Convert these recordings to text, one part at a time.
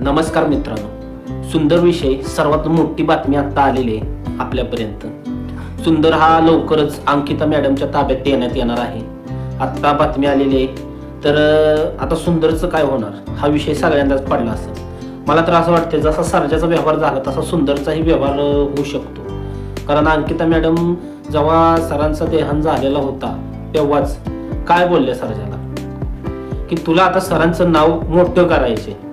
नमस्कार मित्रांनो. सुंदर विषय सर्वात मोठी बातमी आता आलेली आहे आपल्यापर्यंत. सुंदर हा लवकरच अंकिता मॅडमच्या ताब्यात देण्यात येणार आहे. आत्ता बातमी आलेली आहे. तर आता सुंदरचं काय होणार? हा विषय सगळ्यांदाच पडला असेल. मला तर असं वाटतं जसा सर्जाचा व्यवहार झाला तसा सुंदरचाही व्यवहार होऊ शकतो. कारण अंकिता मॅडम जेव्हा सरांचा देहांत झालेला होता तेव्हाच. काय बोलले सर्जाला? की तुला आता सरांचं नाव मोठं करायचे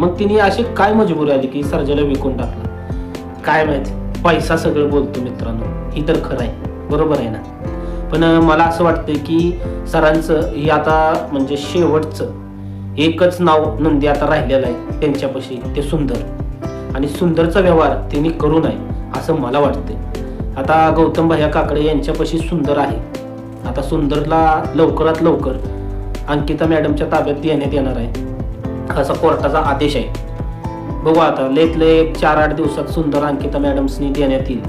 मग तिने अशी काय मजबुरी आली की सर्जाला विकून टाकला? काय माहिती? पैसा सगळं बोलतो मित्रांनो. ही तर खरं आहे. बरोबर आहे ना? पण मला असं वाटतं की सरांचं हे आता म्हणजे शेवटचं एकच नाव नंदी आता राहिलेलं आहे त्यांच्यापाशी ते सुंदर. आणि सुंदरचा व्यवहार त्यांनी करू नये असं मला वाटतं आता गौतम भैया काकडे यांच्यापाशी सुंदर आहे. आता सुंदरला लवकरात लवकर अंकिता मॅडमच्या ताब्यात देण्यात येणार आहे. असा कोर्टाचा आदेश आहे. बघू आता लेतले एक चार आठ दिवसात सुंदर अंकिता मॅडम्सनी देण्यात येईल.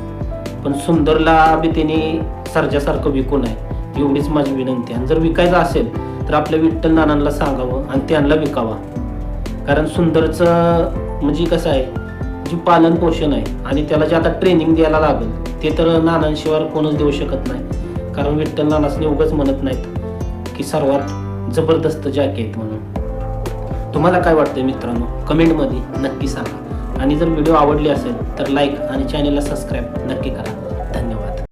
पण सुंदरला बी त्यांनी सर्जासारखं विकू नये एवढीच माझी विनंती आहे. आणि जर विकायचं असेल तर आपल्या विठ्ठल नानांना सांगावं आणि त्यांना विकावा. कारण सुंदरचं म्हणजे कसं आहे जी पालन पोषण आहे आणि त्याला जे आता ट्रेनिंग द्यायला लागेल ते तर नानांशिवाय कोणच देऊ शकत नाही. कारण विठ्ठल नानासने उगाच म्हणत नाहीत की सर्वात जबरदस्त जॅकेट आहेत म्हणून. तुम्हाला काय वाटतंय मित्रांनो? कमेंटमध्ये नक्की सांगा. आणि जर व्हिडिओ आवडली असेल तर लाईक आणि चॅनलला सबस्क्राईब नक्की करा. धन्यवाद.